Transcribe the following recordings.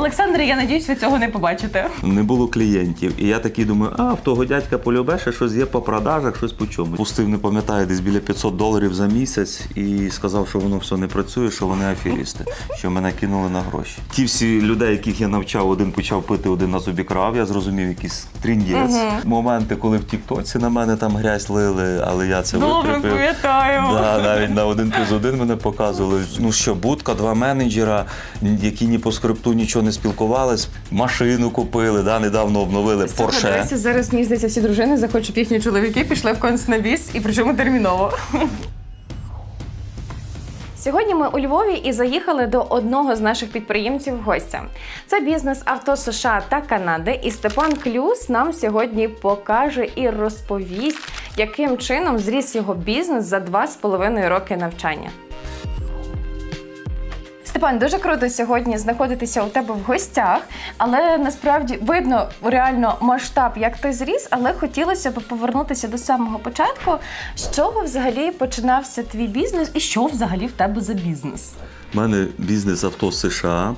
Олександр, я надіюсь, ви цього не побачите. Не було клієнтів. І я такий думаю, а в того дядька полюбе, ще щось є по продажах, щось по чому. Пустив, не пам'ятаю, десь біля 500 доларів за місяць і сказав, що воно все не працює, що вони аферісти, що мене кинули на гроші. Ті всі людей, яких я навчав, один почав пити, один нас обікрав. Я зрозумів якийсь тріндєць. Моменти, коли в Тіктоці на мене там грязь лили, але я це Добре, витерпів. пам'ятаю. Да, навіть на один плюс один мене показували. Ну що, будка, два менеджера, які ні по скрипту нічого не спілкувались, машину купили, да, недавно обновили Порше. Зараз мені здається, всі дружини захочуть, щоб їхні чоловіки пішли в концнавіс і причому терміново. Сьогодні ми у Львові і заїхали до одного з наших підприємців в гостя. Це бізнес авто США та Канади. І Степан Клюс нам сьогодні покаже і розповість, яким чином зріс його бізнес за два з половиною роки навчання. Степан, дуже круто сьогодні знаходитися у тебе в гостях, але насправді видно реально масштаб, як ти зріс, але хотілося б повернутися до самого початку. З чого взагалі починався твій бізнес і що взагалі в тебе за бізнес? У мене бізнес авто США.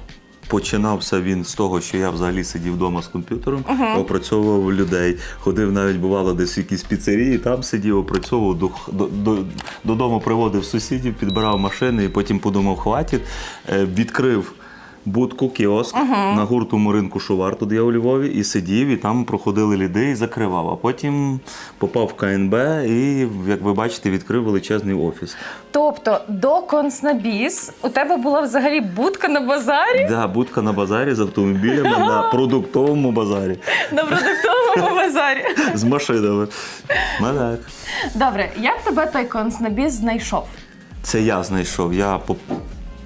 Починався він з того, що я взагалі сидів вдома з комп'ютером, опрацьовував людей. Ходив навіть бувало десь в якісь піцерії, там сидів, опрацьовував до, до, до, додому приводив сусідів, підбирав машини і потім подумав, хватить. Е, Відкрив будку, кіоск на гуртовому ринку Шувар, тут я у Львові, і сидів, і там проходили ліди і закривав. А потім попав в КНБ і, як ви бачите, відкрив величезний офіс. Тобто до концнабіс у тебе була взагалі будка на базарі Да, будка на базарі з автомобілями на продуктовому базарі на продуктовому базарі. з машинами. Ну так. Добре, як тебе той концнабіс знайшов? Це я знайшов. Я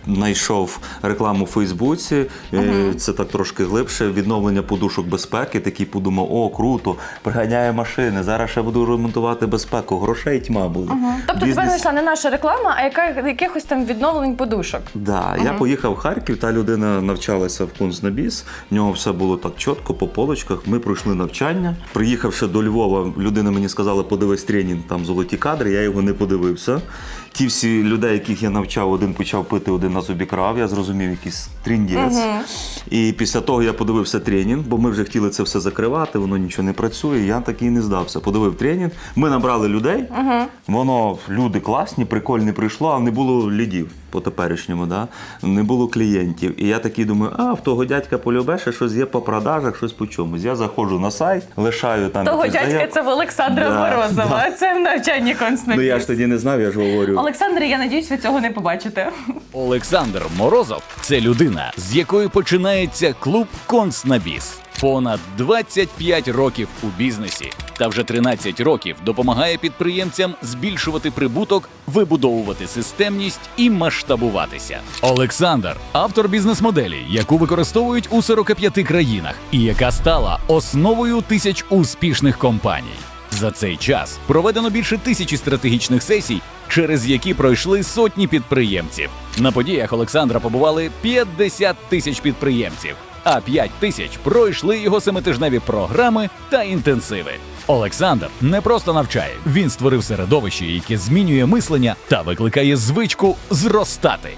знайшов рекламу у Фейсбуці. Е, Це так трошки глибше. Відновлення подушок безпеки. Такий подумав, о, круто, приганяє машини. Зараз ще буду ремонтувати безпеку. Грошей тьма буде. Тобто тебе знайшла не наша реклама, а яка якихось там відновлень подушок. Да, я поїхав в Харків, та людина навчалася в Кунзнабіс. В нього все було так чітко, по полочках. Ми пройшли навчання. Приїхавши до Львова, людина мені сказала, подивись тренінг, там золоті кадри. Я його не подивився. Ті всі людей, яких я навчав, один почав пити, один нас обікрав. Я зрозумів якийсь тріндєць. І після того я подивився тренінг, бо ми вже хотіли це все закривати, воно нічого не працює. Я так і не здався. Подивив тренінг. Ми набрали людей. Воно люди класні, прикольні прийшло, а не було лідів по теперішньому, да? не було клієнтів. І я такий думаю, а в того дядька полюбеше, щось є по продажах, щось по чомусь. Я заходжу на сайт, лишаю там. Того дядька це в Олександра Морозова. Це в навчанні. Ну я ж тоді не знав, я ж говорю. Олександр, я надіюсь, ви цього не побачите. Олександр Морозов це людина, з якої починається клуб Концнабіс. Понад 25 років у бізнесі та вже 13 років допомагає підприємцям збільшувати прибуток, вибудовувати системність і масштабуватися. Олександр автор бізнес-моделі, яку використовують у 45 країнах, і яка стала основою тисяч успішних компаній. За цей час проведено більше тисячі стратегічних сесій, через які пройшли сотні підприємців. На подіях Олександра побували 50 тисяч підприємців, а 5 тисяч пройшли його семитижневі програми та інтенсиви. Олександр не просто навчає, він створив середовище, яке змінює мислення та викликає звичку зростати.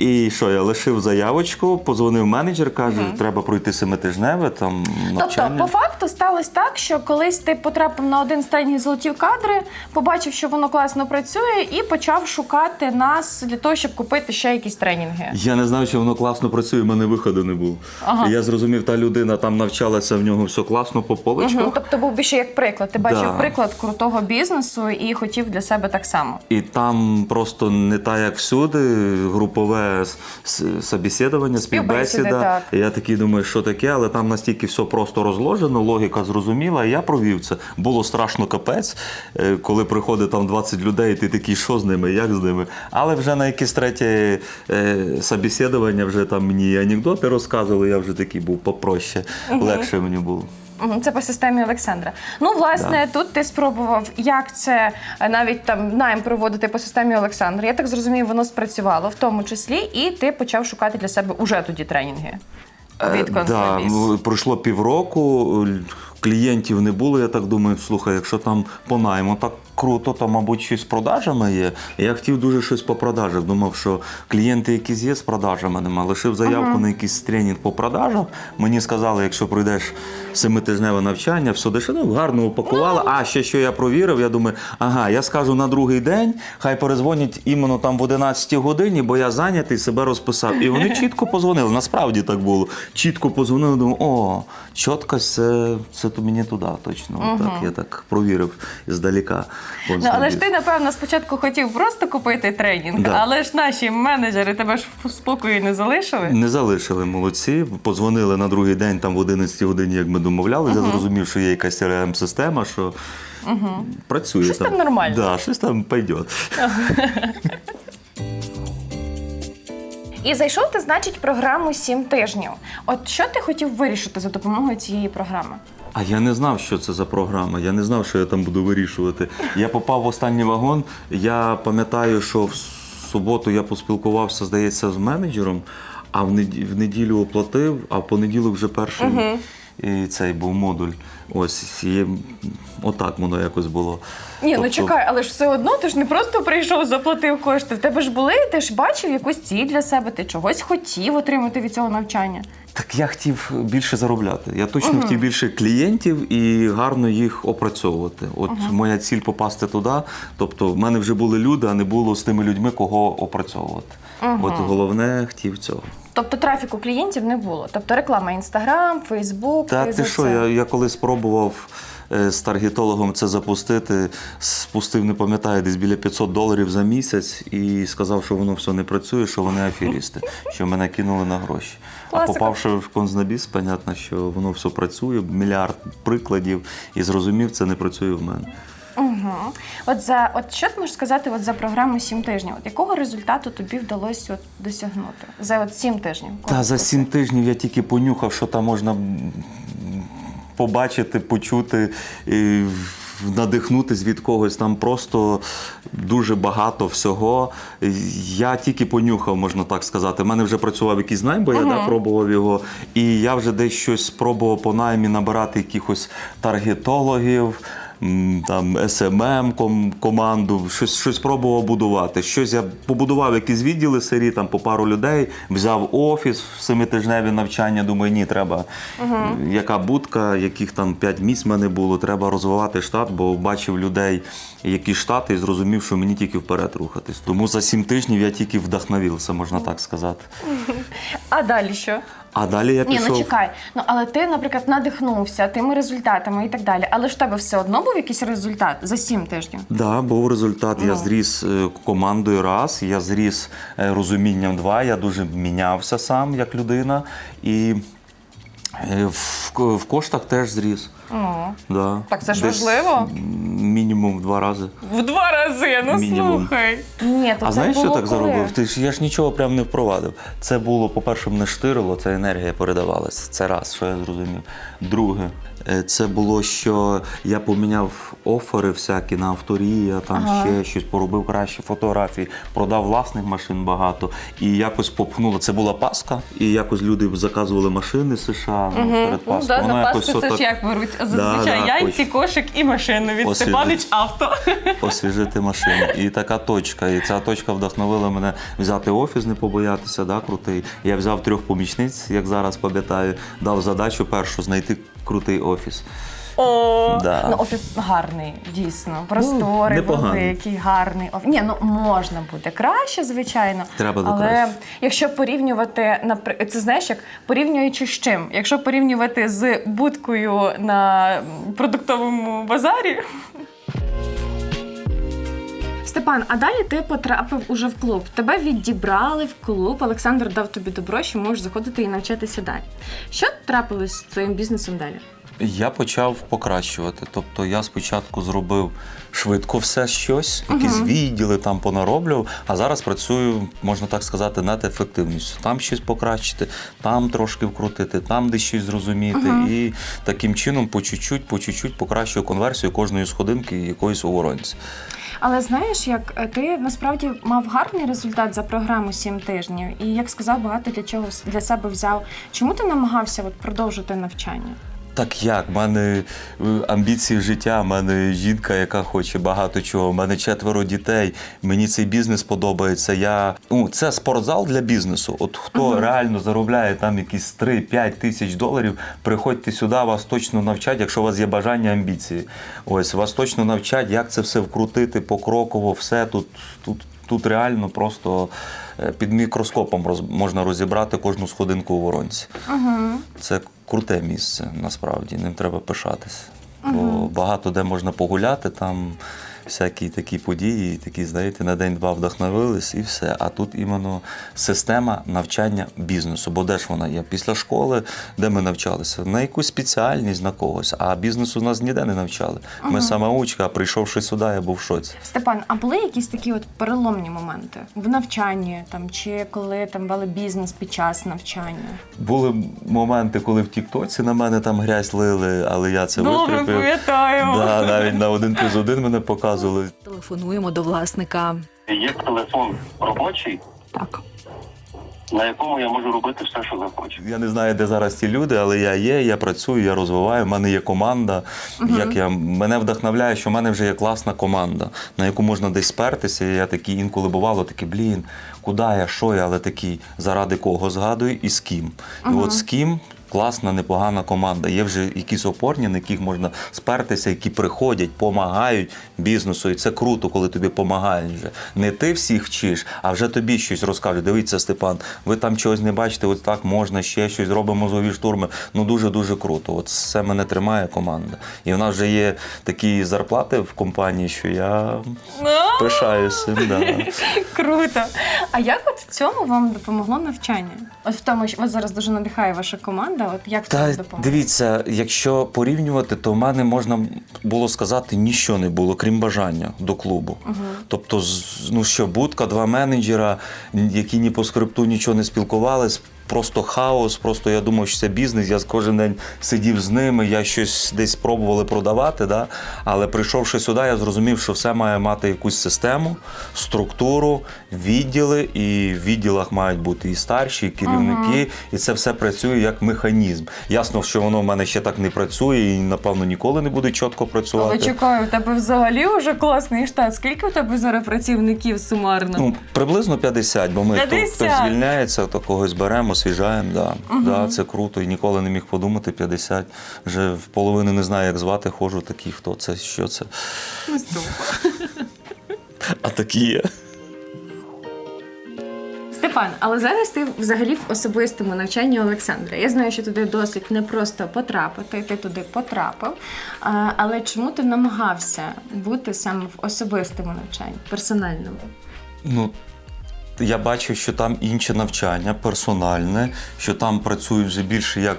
І що, я лишив заявочку, позвонив менеджер, каже, треба пройти семитижневе там навчання. Тобто, по факту сталося так, що колись ти потрапив на один з тренінгів золоті кадри, побачив, що воно класно працює, і почав шукати нас для того, щоб купити ще якісь тренінги. Я не знав, що воно класно працює, в мене виходу не було. Ага. І я зрозумів, та людина там навчалася, в нього все класно по полочках. Мгм. Тобто був більше як приклад. Ти бачив Да. приклад крутого бізнесу і хотів для себе так само. І там просто не так, як всюди, групове с- с- собеседування, Співбесіди, співбесіда. так. Я такий думаю, що таке, але там настільки все просто розложено, логіка зрозуміла, і я провів це. Було страшно капець, е, коли приходить там 20 людей, і ти такий, що з ними, як з ними. Але вже на якесь третє е, собеседування вже там мені і анекдоти розказували, я вже такий був попроще, легше мені було. Мгм, Це по системі Олександра. Ну, власне, тут ти спробував, як це е, навіть там найм проводити по системі Олександра. Я так зрозумію, воно спрацювало в тому числі, і ти почав шукати для себе уже тоді тренінги. Від Е, да, Констабіс. ну, пройшло півроку. Клієнтів не було. Я так думаю, слухай, якщо там по найму так круто, то, мабуть, щось з продажами є. Я хотів дуже щось по продажах. Думав, що клієнти якісь є з продажами нема. Лишив заявку на якийсь тренінг по продажах. Мені сказали, якщо пройдеш семитижневе навчання, все дешево, ну, гарно упакували. А ще що я провірив, я думаю, ага, я скажу на другий день, хай перезвонять іменно там в 11 годині, бо я зайнятий, себе розписав. І вони чітко позвонили. Насправді так було. Чітко позвонили, думаю, о, чіткость, це, це то мені туди точно. Так, я так провірив іздаліка. Ну, але ж ти, напевно, спочатку хотів просто купити тренінг, Да. але ж наші менеджери тебе ж в спокої не залишили. Не залишили молодці. Позвонили на другий день, там в 11 годині, як ми домовлялися. Я зрозумів, що є якась crm система що працює. Щось там нормально. Да, щось там пойде. І зайшов ти, значить, програму 7 тижнів. От що ти хотів вирішити за допомогою цієї програми? А я не знав, що це за програма. Я не знав, що я там буду вирішувати. Я попав в останній вагон. Я пам'ятаю, що в суботу я поспілкувався, здається, з менеджером, а в неді- в неділю оплатив, а в понеділок вже перший і цей був модуль. Ось і отак воно якось було. Ні, ну Тобто- чекай, але ж все одно ти ж не просто прийшов, заплатив кошти. В тебе ж були, ти ж бачив якусь ціль для себе, ти чогось хотів отримати від цього навчання. Так я хотів більше заробляти. Я точно хотів більше клієнтів і гарно їх опрацьовувати. От моя ціль попасти туди. Тобто, в мене вже були люди, а не було з тими людьми, кого опрацьовувати. От головне хотів цього. Тобто трафіку клієнтів не було. Тобто реклама Інстаграм, Фейсбук. Та ти що, я, я колись спробував з таргетологом це запустити, спустив, не пам'ятаю, десь біля 500 доларів за місяць і сказав, що воно все не працює, що вони аферісти, що мене кинули на гроші. А попавши в конзнабіс, понятно, що воно все працює, мільярд прикладів, і зрозумів, це не працює в мене. Угу. От за от що ти можеш сказати от за програму 7 тижнів? От якого результату тобі вдалося от досягнути за от 7 тижнів? Та за сім тижнів я тільки понюхав, що там можна побачити, почути, і надихнутись від когось. Там просто дуже багато всього. Я тільки понюхав, можна так сказати. У мене вже працював якийсь найм, бо я да, пробував його. І я вже десь щось спробував по наймі набирати якихось таргетологів. Там ком, команду, щось, щось пробував будувати. Щось я побудував якісь відділи сирі, там по пару людей, взяв офіс в семитижневі навчання. Думаю, ні, треба яка будка, яких там 5 місць мене було. Треба розвивати штат, бо бачив людей, які штати, і зрозумів, що мені тільки вперед рухатись. Тому за 7 тижнів я тільки вдохновився, можна так сказати. А далі що? А далі я Ні, ну чекай. Ну але ти, наприклад, надихнувся тими результатами і так далі. Але ж в тебе все одно був якийсь результат за сім тижнів. Да, був результат. Я Ну. зріс е, командою раз, я зріс е, розумінням два. Я дуже мінявся сам як людина. І е, в, ко- в коштах теж зріс. Ну, Да. Так це ж Десь важливо. Мінімум в два рази. в два рази, ну Мінімум. слухай. Ні, то а це знаєш, що так коли? заробив? Ти ж я ж нічого прям не впровадив. Це було, по-перше, мене штирило, це енергія передавалася. Це раз, що я зрозумів. Друге, е, це було, що я поміняв офери всякі на авторія, там Ага. ще щось поробив кращі фотографії, продав власних машин багато. І якось попхнуло. Це була Пасха, і якось люди заказували машини з США ну, перед Ну, Пасхою. да, на якось Пасху це отак ж як беруть зазвичай да, яйці, хоч- кошик і машину від. Степанич авто. освіжити машину. І така точка. І ця точка вдохновила мене взяти офіс, не побоятися, да, крутий. Я взяв трьох помічниць, як зараз пам'ятаю, дав задачу першу знайти крутий офіс. О, Да. ну офіс гарний, дійсно. Просторий, непоганий. великий, гарний. Оф- Ні, ну можна буде краще, звичайно. Треба Але краще. якщо порівнювати напри- це знаєш, як порівнюючи з чим? Якщо порівнювати з будкою на м, продуктовому базарі. Степан, а далі ти потрапив уже в клуб. Тебе відібрали в клуб. Олександр дав тобі добро, що можеш заходити і навчатися далі. Що трапилось з твоїм бізнесом далі? Я почав покращувати. Тобто я спочатку зробив швидко все щось, якісь відділи там понароблював, а зараз працюю, можна так сказати, над ефективністю. Там щось покращити, там трошки вкрутити, там десь щось зрозуміти. І таким чином по чуть-чуть, по чуть-чуть покращую конверсію кожної сходинки якоїсь охоронці. Але знаєш, як е, ти насправді мав гарний результат за програму 7 тижнів, і як сказав, багато для чого для себе взяв. Чому ти намагався от продовжити навчання? Так як? У мене е, амбіції життя, в мене жінка, яка хоче багато чого. У мене четверо дітей. Мені цей бізнес подобається. Я ну це спортзал для бізнесу. От хто реально заробляє там якісь 3-5 тисяч доларів, приходьте сюди, вас точно навчать, якщо у вас є бажання, амбіції. Ось вас точно навчать, як це все вкрутити покроково, все тут, тут, тут реально просто е, під мікроскопом роз, можна розібрати кожну сходинку у воронці. Це круте місце, насправді, ним треба пишатись. Бо багато де можна погуляти, там всякі такі події, такі, знаєте, на день-два вдохновились і все. А тут іменно система навчання бізнесу. Бо де ж вона є? Після школи, де ми навчалися? На якусь спеціальність на когось, а бізнесу нас ніде не навчали. Ми самоучка, а прийшовши сюди, я був в шоці. Степан, а були якісь такі от переломні моменти в навчанні там чи коли там вели бізнес під час навчання? Були моменти, коли в Тіктоці на мене там грязь лили, але я це витерпів. пам'ятаю. Да, навіть на один плюс один мене показували. Телефонуємо до власника. Є телефон робочий, Так. на якому я можу робити все, що захочу. Я не знаю, де зараз ті люди, але я є, я працюю, я розвиваю. в мене є команда. Як я мене вдохновляє, що в мене вже є класна команда, на яку можна десь спертися. І я такий інколи бувало, такий, блін, куди я, що я, але такий, заради кого згадую і з ким. І от з ким. Класна, непогана команда. Є вже якісь опорні, на яких можна спертися, які приходять, допомагають бізнесу. І це круто, коли тобі допомагають вже. Не ти всіх вчиш, а вже тобі щось розкажуть. Дивіться, Степан, ви там чогось не бачите, от так можна ще щось, зробимо мозові штурми. Ну дуже дуже круто. От це мене тримає команда. І в нас вже є такі зарплати в компанії, що я пишаюся. Да. Круто. А як от в цьому вам допомогло навчання? От в тому, що вас зараз дуже надихає ваша команда. От як Та, це Та допомогло? дивіться, якщо порівнювати, то в мене можна було сказати, нічого не було, крім бажання до клубу. Тобто, з- ну що, будка, два менеджера, які ні по скрипту нічого не спілкувались. Просто хаос, просто я думав, що це бізнес. Я кожен день сидів з ними, я щось десь пробували продавати. Да? Але прийшовши сюди, я зрозумів, що все має мати якусь систему, структуру, відділи, і в відділах мають бути і старші, і керівники, і це все працює як механізм. Ясно, що воно в мене ще так не працює і, напевно, ніколи не буде чітко працювати. Але чекаю, у тебе взагалі вже класний штат. Скільки у тебе зараз працівників сумарно? Ну, приблизно 50, бо ми хто, 50? хтось звільняється, то когось беремо, освіжаємо. Да. Да, це круто. І ніколи не міг подумати 50. Вже в половину не знаю, як звати, ходжу такий, хто це, що це. А такі є. Степан, але зараз ти взагалі в особистому навчанні Олександра. Я знаю, що туди досить непросто потрапити. Ти туди потрапив. Але чому ти намагався бути саме в особистому навчанні, персональному? Ну, я бачу, що там інше навчання, персональне, що там працюють вже більше як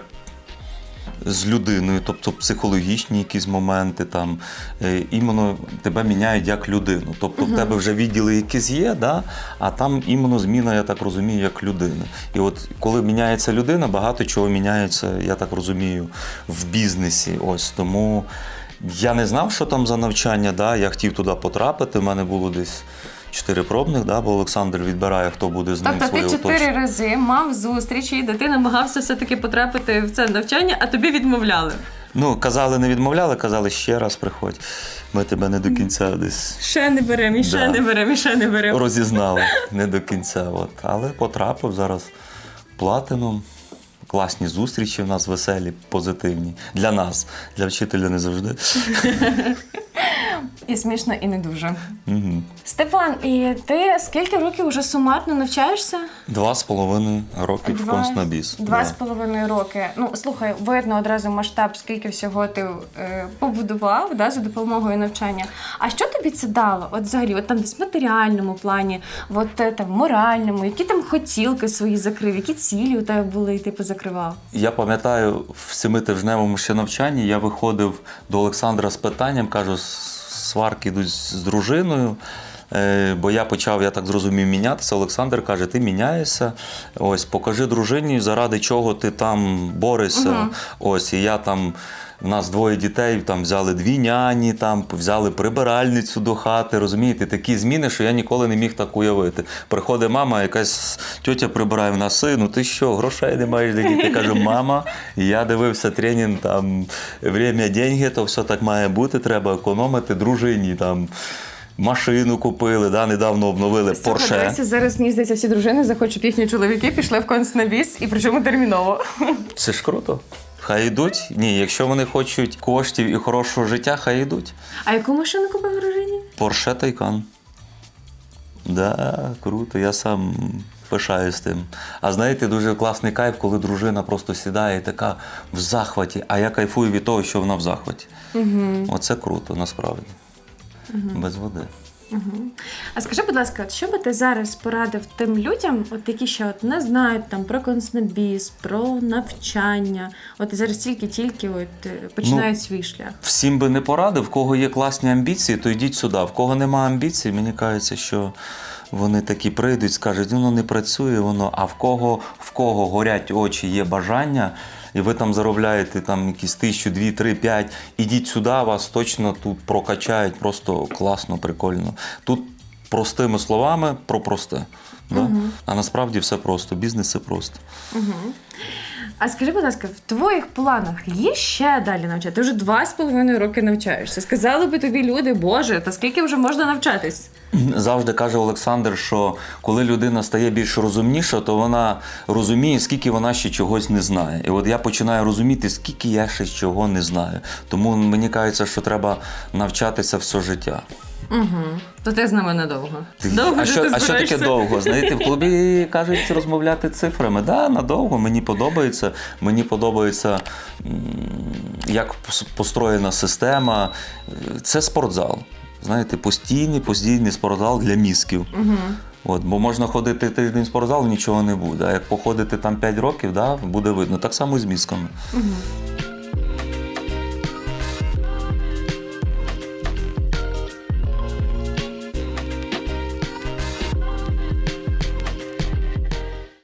з людиною, тобто психологічні якісь моменти, там е, іменно тебе міняють як людину. Тобто в тебе вже відділи якісь є, да? а там іменно зміна, я так розумію, як людина. І от коли міняється людина, багато чого міняється, я так розумію, в бізнесі. Ось тому я не знав, що там за навчання. Да? Я хотів туди потрапити. У мене було десь. Чотири пробних, да, бо Олександр відбирає, хто буде з ним Тобто ти чотири оточення. рази мав зустрічі, де ти намагався все-таки потрапити в це навчання, а тобі відмовляли. Ну, казали, не відмовляли, казали, ще раз приходь. Ми тебе не до кінця десь Ще не беремо, і ще Да. не беремо, і ще не беремо. розізнали. Не до кінця. От. Але потрапив зараз платином. Класні зустрічі в нас веселі, позитивні. Для нас, для вчителя не завжди. І смішно, і не дуже. Мгм. Степан, і ти скільки років вже сумарно навчаєшся? Два з половиною роки в конснабіс. Два з половиною роки. Ну слухай, видно одразу масштаб, скільки всього ти е, побудував да, за допомогою навчання. А що тобі це дало? От взагалі, от там десь в матеріальному плані, от е, там в моральному, які там хотілки свої закрив, які цілі у тебе були, і ти позакривав? Я пам'ятаю, в семитижневому ще навчанні я виходив до Олександра з питанням, кажу, «С- сварки йдуть з дружиною. Е, бо я почав, я так зрозумів, мінятися. Олександр каже: ти міняєшся. Ось, покажи дружині, заради чого ти там борешся. Ось, і я там. У нас двоє дітей, там взяли дві няні, там взяли прибиральницю до хати. Розумієте, такі зміни, що я ніколи не міг так уявити. Приходить мама, якась тьотя прибирає в нас сину. Ти що, грошей не маєш для дітей? Кажу, мама, я дивився тренінг, там время, деньги, то все так має бути. Треба економити дружині. Там машину купили, да, недавно обновили Порше. Зараз мені здається, всі дружини захочуть їхні чоловіки, пішли в концнабіс і причому терміново. Це ж круто. Хай йдуть. Ні, якщо вони хочуть коштів і хорошого життя, хай йдуть. А яку машину купив дружині? Порше Тайкан. Да, круто, я сам пишаюсь тим. А знаєте, дуже класний кайф, коли дружина просто сідає і така в захваті, а я кайфую від того, що вона в захваті. Угу. Оце круто, насправді. Без води. А скажи, будь ласка, от що би ти зараз порадив тим людям, от які ще от не знають там про концнабіс, про навчання, от зараз тільки-тільки от е, починають свій шлях. Всім би не порадив, в кого є класні амбіції, то йдіть сюди. В кого нема амбіцій, мені кажеться, що вони такі прийдуть, скажуть, воно не працює, воно. А в кого в кого горять очі, є бажання, і ви там заробляєте там якісь тисячу, дві, три, п'ять. Ідіть сюди, вас точно тут прокачають, просто класно, прикольно. Тут простими словами про просте. Да? А насправді все просто. Бізнес це просто. А скажи, будь ласка, в твоїх планах є ще далі навчати? Ти вже два з половиною роки навчаєшся. Сказали би тобі люди, Боже, та скільки вже можна навчатись? Завжди каже Олександр, що коли людина стає більш розумніша, то вона розуміє, скільки вона ще чогось не знає. І от я починаю розуміти, скільки я ще чого не знаю. Тому мені кажеться, що треба навчатися все життя. Угу. То ти з нами недовго. Довго а, що, ти а що таке довго? Знаєте, в клубі кажуть розмовляти цифрами. Да, надовго. Мені подобається. Мені подобається, як построєна система. Це спортзал. Знаєте, постійний, постійний спортзал для мізків. Угу. От, бо можна ходити тиждень в спортзал, нічого не буде. А як походити там 5 років, да, буде видно. Так само і з мізками. Угу.